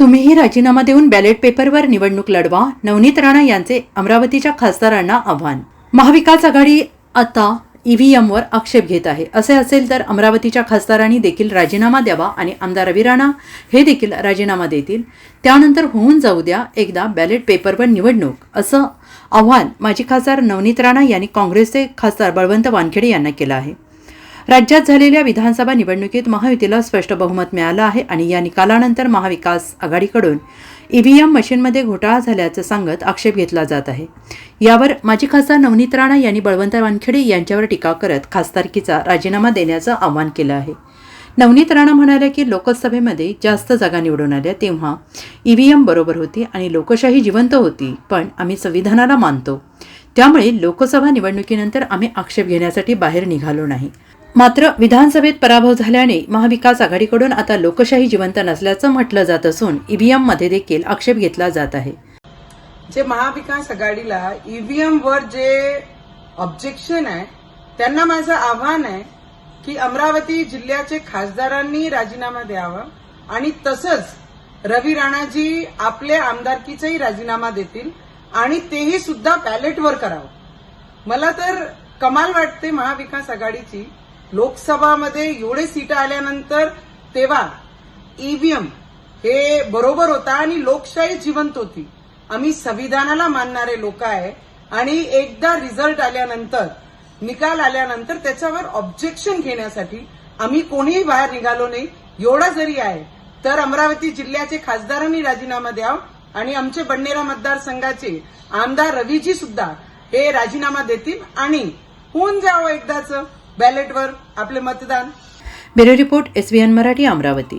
तुम्हीही राजीनामा देऊन बॅलेट पेपरवर निवडणूक लढवा. नवनीत राणा यांचे अमरावतीच्या खासदारांना आव्हान. महाविकास आघाडी आता ईव्हीएमवर आक्षेप घेत आहे. असे असेल तर अमरावतीच्या खासदारांनी देखील राजीनामा द्यावा आणि आमदार रवी राणा हे देखील राजीनामा देतील. त्यानंतर होऊन जाऊ द्या. एकदा बॅलेट पेपरवर निवडणूक. असं आव्हान माजी खासदार नवनीत राणा यांनी काँग्रेसचे खासदार बळवंत वानखेडे यांना केलं आहे. राज्यात झालेल्या विधानसभा निवडणुकीत महायुतीला स्पष्ट बहुमत मिळालं आहे आणि या निकालानंतर महाविकास आघाडीकडून ईव्हीएम मशीनमध्ये घोटाळा झाल्याचं सांगत आक्षेप घेतला जात आहे. यावर माजी खासदार नवनीत राणा यांनी बळवंत वानखेडे यांच्यावर टीका करत खासदारकीचा राजीनामा देण्याचं आवाहन केलं आहे. नवनीत राणा म्हणाल्या की लोकसभेमध्ये जास्त जागा निवडून आल्या तेव्हा ईव्हीएम बरोबर होती आणि लोकशाही जिवंत होती पण आम्ही संविधानाला मानतो. त्यामुळे लोकसभा निवडणुकीनंतर आम्ही आक्षेप घेण्यासाठी बाहेर निघालो नाही. मात्र विधानसभेत पराभव झाल्याने महाविकास आघाडीकडून आता लोकशाही जिवंत नसल्याचं म्हटलं जात असून ईव्हीएममध्ये देखील आक्षेप घेतला जात आहे. जे महाविकास आघाडीला ईव्हीएम वर जे ऑब्जेक्शन आहे त्यांना माझं आव्हान आहे की अमरावती जिल्ह्याचे खासदारांनी राजीनामा द्यावा आणि तसंच रवी राणाजी आपल्या आमदारकीचाही राजीनामा देतील आणि तेही सुद्धा बॅलेटवर करावं. मला तर कमाल वाटते महाविकास आघाडीची लोकसभामध्ये एवढे सीट आल्यानंतर तेव्हा ईव्हीएम हे बरोबर होता आणि लोकशाही जिवंत होती. आम्ही संविधानाला मानणारे लोक आहे आणि एकदा रिझल्ट आल्यानंतर निकाल आल्यानंतर त्याच्यावर ऑब्जेक्शन घेण्यासाठी आम्ही कोणीही बाहेर निघालो नाही. एवढा जरी आहे तर अमरावती जिल्ह्याचे खासदारांनी राजीनामा द्यावा आणि आमचे बंडेरा मतदारसंघाचे आमदार रवीजी सुद्धा हे राजीनामा देतील आणि होऊन जावं एकदाचं. बॅलेटवर आपले मतदान. Bureau report SBN Marathi Amravati.